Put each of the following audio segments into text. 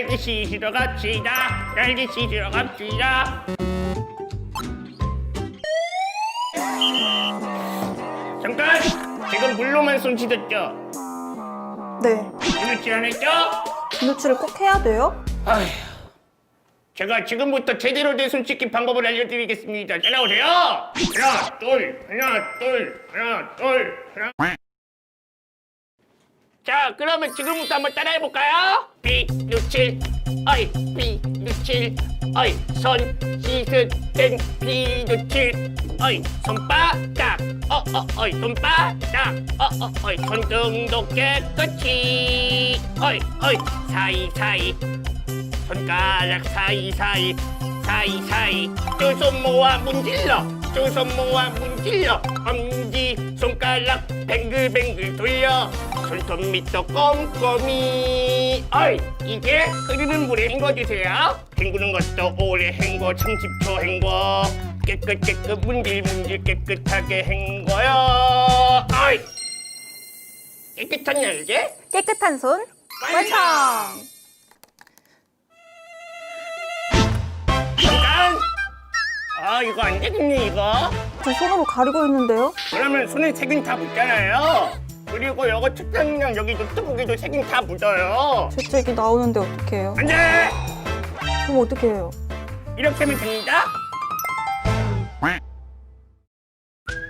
날개 씻으러 갑시다. 날개 씻으러 갑시다. 잠깐! 지금 물로만 손 씻었죠? 네. 이렇지 안 했죠? 비누칠을 꼭 해야 돼요? 아휴, 제가 지금부터 제대로 된 손 씻기 방법을 알려드리겠습니다. 따라오세요. 하나, 둘, 하나, 둘, 하나, 둘, 하나. 자, 그러면 지금부터 한번 따라해볼까요? 비누칠, 어이, 비누칠, 어이, 손 씻을 땐 비누칠, 어이, 손바닥, 어, 어, 어이, 손바닥, 어, 어, 어이, 손등도 깨끗이, 어이, 어이, 사이사이, 손가락 사이사이 사이사이 두 손 모아 문질러 두손 모아 문질러 엄지 손가락 뱅글뱅글 돌려 손톱 밑도 꼼꼼히 어이 이게 흐르는 물에 헹궈주세요. 헹구는 것도 오래 헹궈 30초 헹궈. 깨끗 깨끗 문질 문질 깨끗하게 헹궈요. 어이. 깨끗한 날개 깨끗한 손. 완성! 잠깐! 아 이거 안 되겠네 이거? 저 손으로 가리고 있는데요? 그러면 손에 색은 다 묻잖아요. 그리고 여거 책장이랑 여기 노트북에도 색은 다 묻어요. 재채기 나오는데 어떻게 해요? 안 돼! 그럼 어떻게 해요? 이렇게 하면 됩니다.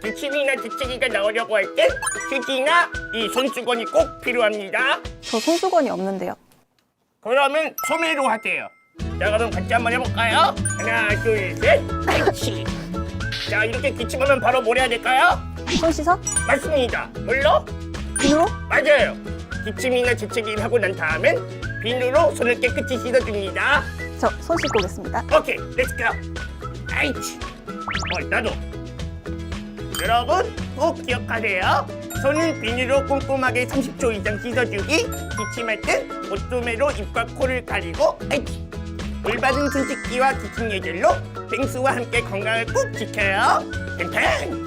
기침이나 재채기가 나오려고 할 땐 휴지나 이 손수건이 꼭 필요합니다. 저 손수건이 없는데요. 그러면 소매로 하세요. 자 그럼 같이 한번 해볼까요? 하나 둘 셋 그렇지. 자 이렇게 기침하면 바로 뭘 해야 될까요? 손 씻어? 맞습니다. 물로 비누로? 맞아요. 기침이나 재채기를 하고 난 다음엔 비누로 손을 깨끗이 씻어줍니다. 저 손 씻고 오겠습니다. 오케이, 렛츠 고. 아이치. 어, 나도. 여러분 꼭 기억하세요. 손은 비누로 꼼꼼하게 30초 이상 씻어주기. 기침할 땐 옷소매로 입과 코를 가리고 아이치. 올바른 손 씻기와 기침 예절로 펭수와 함께 건강을 꼭 지켜요. 팽팽.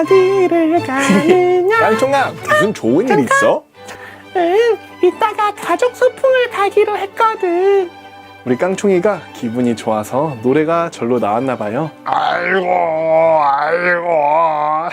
어디를 가느냐 깡총아 무슨 좋은 일 있어? 응, 이따가 가족 소풍을 가기로 했거든 우리 깡총이가 기분이 좋아서 노래가 절로 나왔나 봐요 아이고 아이고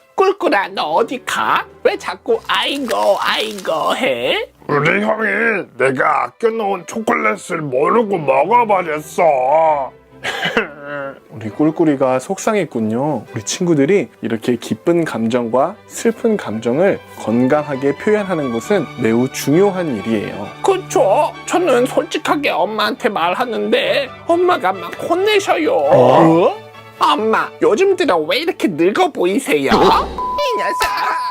꿀꿀아 너 어디 가? 왜 자꾸 아이고 아이고 해? 우리 형이 내가 아껴놓은 초콜릿을 모르고 먹어버렸어 우리 꿀꿀이가 속상했군요. 우리 친구들이 이렇게 기쁜 감정과 슬픈 감정을 건강하게 표현하는 것은 매우 중요한 일이에요. 그쵸? 저는 솔직하게 엄마한테 말하는데 엄마가 막 혼내셔요. 어? 엄마, 요즘 들어 왜 이렇게 늙어 보이세요? 이 녀석.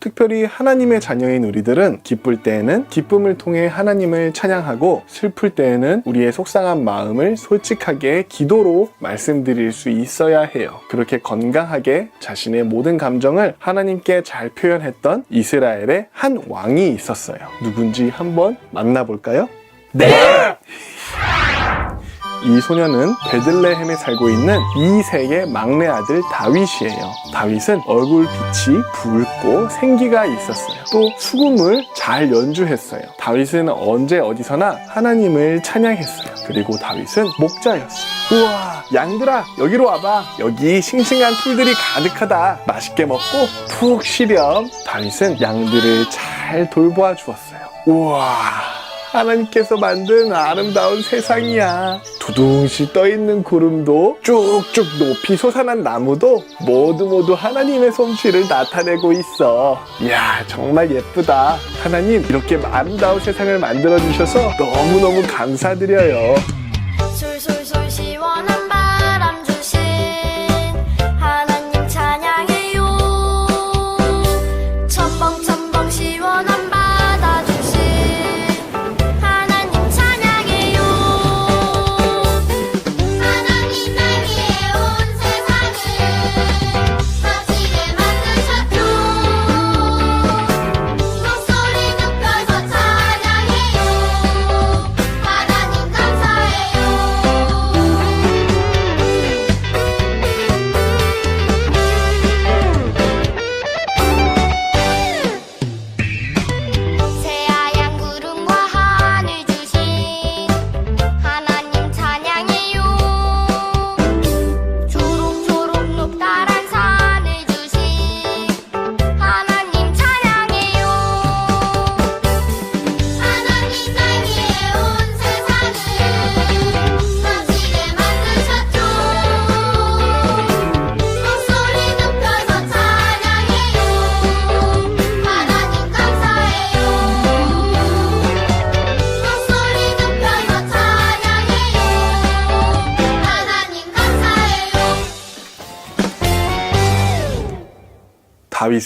특별히 하나님의 자녀인 우리들은 기쁠 때에는 기쁨을 통해 하나님을 찬양하고 슬플 때에는 우리의 속상한 마음을 솔직하게 기도로 말씀드릴 수 있어야 해요. 그렇게 건강하게 자신의 모든 감정을 하나님께 잘 표현했던 이스라엘의 한 왕이 있었어요. 누군지 한번 만나볼까요? 네. 이 소녀는 베들레헴에 살고 있는 이세의 막내 아들 다윗이에요. 다윗은 얼굴 빛이 붉고 생기가 있었어요. 또 수금을 잘 연주했어요. 다윗은 언제 어디서나 하나님을 찬양했어요. 그리고 다윗은 목자였어요. 우와, 양들아, 여기로 와봐. 여기 싱싱한 풀들이 가득하다. 맛있게 먹고 푹 쉬렴. 다윗은 양들을 잘 돌보아 주었어요. 우와. 하나님께서 만든 아름다운 세상이야. 두둥실 떠있는 구름도 쭉쭉 높이 솟아난 나무도 모두 모두 하나님의 솜씨를 나타내고 있어. 이야, 정말 예쁘다. 하나님, 이렇게 아름다운 세상을 만들어주셔서 너무너무 감사드려요. 솔솔솔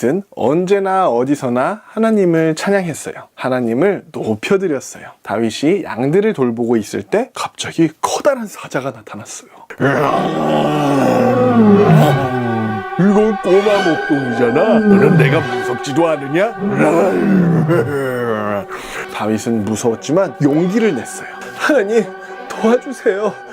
다윗은 언제나 어디서나 하나님을 찬양했어요. 하나님을 높여드렸어요. 다윗이 양들을 돌보고 있을 때 갑자기 커다란 사자가 나타났어요. 이건 꼬마 목동이잖아. 너는 내가 무섭지도 않으냐? 다윗은 무서웠지만 용기를 냈어요. 하나님 도와주세요.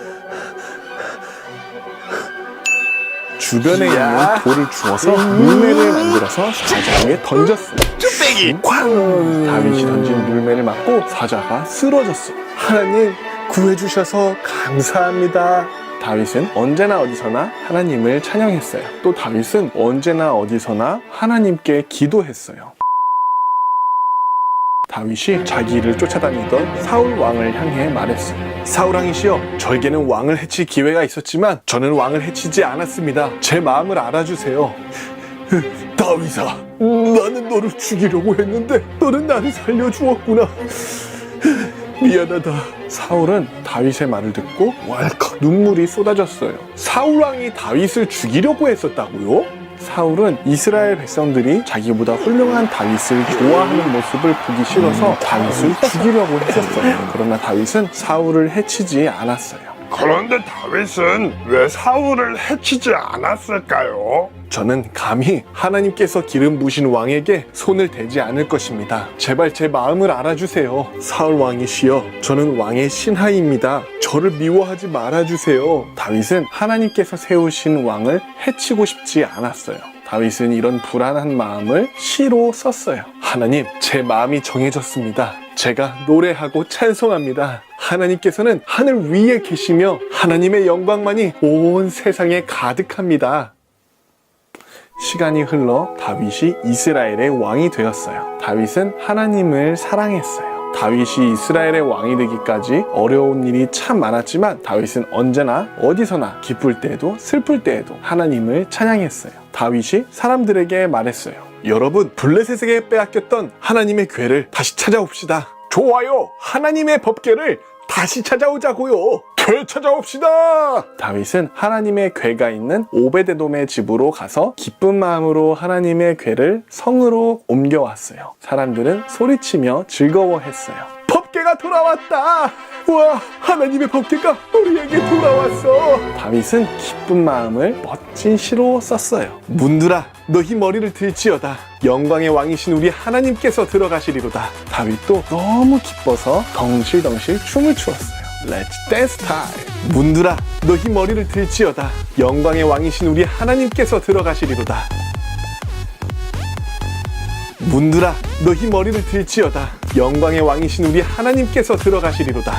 주변에 있는 돌을 주워서 물매를 만들어서 사자 위에 던졌어요. 쭈빼기. 쾅! 다윗이 던진 물매를 맞고 사자가 쓰러졌어. 하나님 구해주셔서 감사합니다. 다윗은 언제나 어디서나 하나님을 찬양했어요. 또 다윗은 언제나 어디서나 하나님께 기도했어요. 다윗이 자기를 쫓아다니던 사울 왕을 향해 말했어요. 사울 왕이시여, 저에게는 왕을 해칠 기회가 있었지만 저는 왕을 해치지 않았습니다. 제 마음을 알아주세요. 다윗아, 나는 너를 죽이려고 했는데 너는 나를 살려주었구나. 미안하다. 사울은 다윗의 말을 듣고 왈칵 눈물이 쏟아졌어요. 사울 왕이 다윗을 죽이려고 했었다고요? 사울은 이스라엘 백성들이 자기보다 훌륭한 다윗을 좋아하는 모습을 보기 싫어서 다윗을 죽이려고 했었어요. 그러나 다윗은 사울을 해치지 않았어요. 그런데 다윗은 왜 사울을 해치지 않았을까요? 저는 감히 하나님께서 기름 부신 왕에게 손을 대지 않을 것입니다. 제발 제 마음을 알아주세요. 사울 왕이시여, 저는 왕의 신하입니다. 저를 미워하지 말아주세요. 다윗은 하나님께서 세우신 왕을 해치고 싶지 않았어요. 다윗은 이런 불안한 마음을 시로 썼어요. 하나님, 제 마음이 정해졌습니다. 제가 노래하고 찬송합니다. 하나님께서는 하늘 위에 계시며 하나님의 영광만이 온 세상에 가득합니다. 시간이 흘러 다윗이 이스라엘의 왕이 되었어요. 다윗은 하나님을 사랑했어요. 다윗이 이스라엘의 왕이 되기까지 어려운 일이 참 많았지만 다윗은 언제나 어디서나 기쁠 때에도 슬플 때에도 하나님을 찬양했어요. 다윗이 사람들에게 말했어요. 여러분, 블레셋에게 빼앗겼던 하나님의 괴를 다시 찾아옵시다. 좋아요. 하나님의 법궤를 다시 찾아오자고요. 되찾아옵시다. 다윗은 하나님의 궤가 있는 오베데돔의 집으로 가서 기쁜 마음으로 하나님의 궤를 성으로 옮겨왔어요. 사람들은 소리치며 즐거워했어요. 법궤가 돌아왔다. 와, 하나님의 법궤가 우리에게 돌아왔어. 다윗은 기쁜 마음을 멋진 시로 썼어요. 문들아, 너희 머리를 들지어다. 영광의 왕이신 우리 하나님께서 들어가시리로다. 다윗도 너무 기뻐서 덩실덩실 춤을 추었어요. Let's dance time. 문들아, 너희 머리를 들지어다. 영광의 왕이신 우리 하나님께서 들어가시리로다. 문들아, 너희 머리를 들지어다. 영광의 왕이신 우리 하나님께서 들어가시리로다.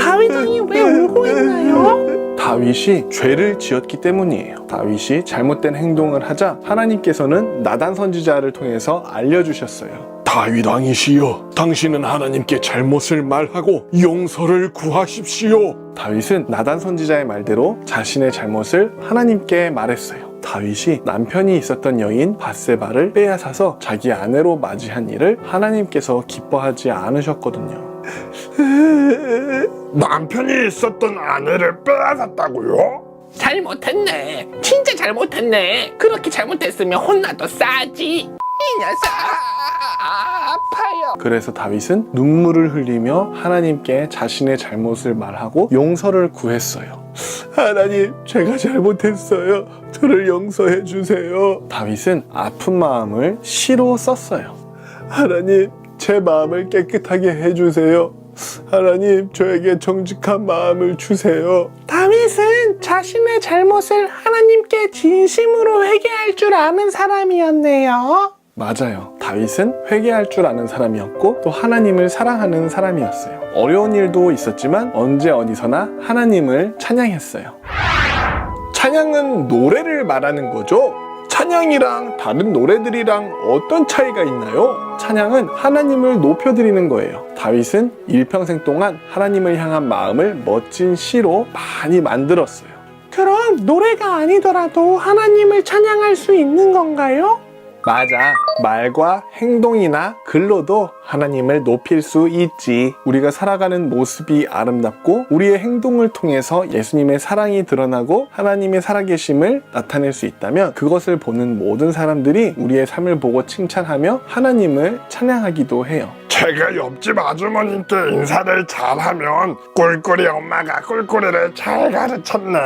다윗 왕이 왜 울고 있나요? 다윗이 죄를 지었기 때문이에요. 다윗이 잘못된 행동을 하자 하나님께서는 나단 선지자를 통해서 알려주셨어요. 다윗 왕이시여, 당신은 하나님께 잘못을 말하고 용서를 구하십시오. 다윗은 나단 선지자의 말대로 자신의 잘못을 하나님께 말했어요. 다윗이 남편이 있었던 여인 바세바를 빼앗아서 자기 아내로 맞이한 일을 하나님께서 기뻐하지 않으셨거든요. 남편이 있었던 아내를 빼앗았다고요? 잘못했네. 진짜 잘못했네. 그렇게 잘못했으면 혼나도 싸지. 이 녀석. 그래서 다윗은 눈물을 흘리며 하나님께 자신의 잘못을 말하고 용서를 구했어요. 하나님, 제가 잘못했어요. 저를 용서해 주세요. 다윗은 아픈 마음을 시로 썼어요. 하나님, 제 마음을 깨끗하게 해 주세요. 하나님, 저에게 정직한 마음을 주세요. 다윗은 자신의 잘못을 하나님께 진심으로 회개할 줄 아는 사람이었네요. 맞아요. 다윗은 회개할 줄 아는 사람이었고 또 하나님을 사랑하는 사람이었어요. 어려운 일도 있었지만 언제 어디서나 하나님을 찬양했어요. 찬양은 노래를 말하는 거죠. 찬양이랑 다른 노래들이랑 어떤 차이가 있나요? 찬양은 하나님을 높여드리는 거예요. 다윗은 일평생 동안 하나님을 향한 마음을 멋진 시로 많이 만들었어요. 그럼 노래가 아니더라도 하나님을 찬양할 수 있는 건가요? 맞아. 말과 행동이나 글로도 하나님을 높일 수 있지. 우리가 살아가는 모습이 아름답고 우리의 행동을 통해서 예수님의 사랑이 드러나고 하나님의 살아계심을 나타낼 수 있다면 그것을 보는 모든 사람들이 우리의 삶을 보고 칭찬하며 하나님을 찬양하기도 해요. 제가 옆집 아주머님께 인사를 잘하면 꿀꿀이 엄마가 꿀꿀이를 잘 가르쳤네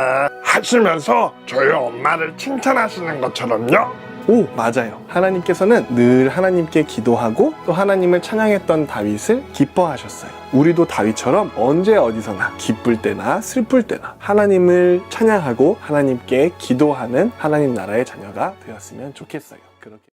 하시면서 저희 엄마를 칭찬하시는 것처럼요. 오, 맞아요. 하나님께서는 늘 하나님께 기도하고 또 하나님을 찬양했던 다윗을 기뻐하셨어요. 우리도 다윗처럼 언제 어디서나 기쁠 때나 슬플 때나 하나님을 찬양하고 하나님께 기도하는 하나님 나라의 자녀가 되었으면 좋겠어요. 그렇게.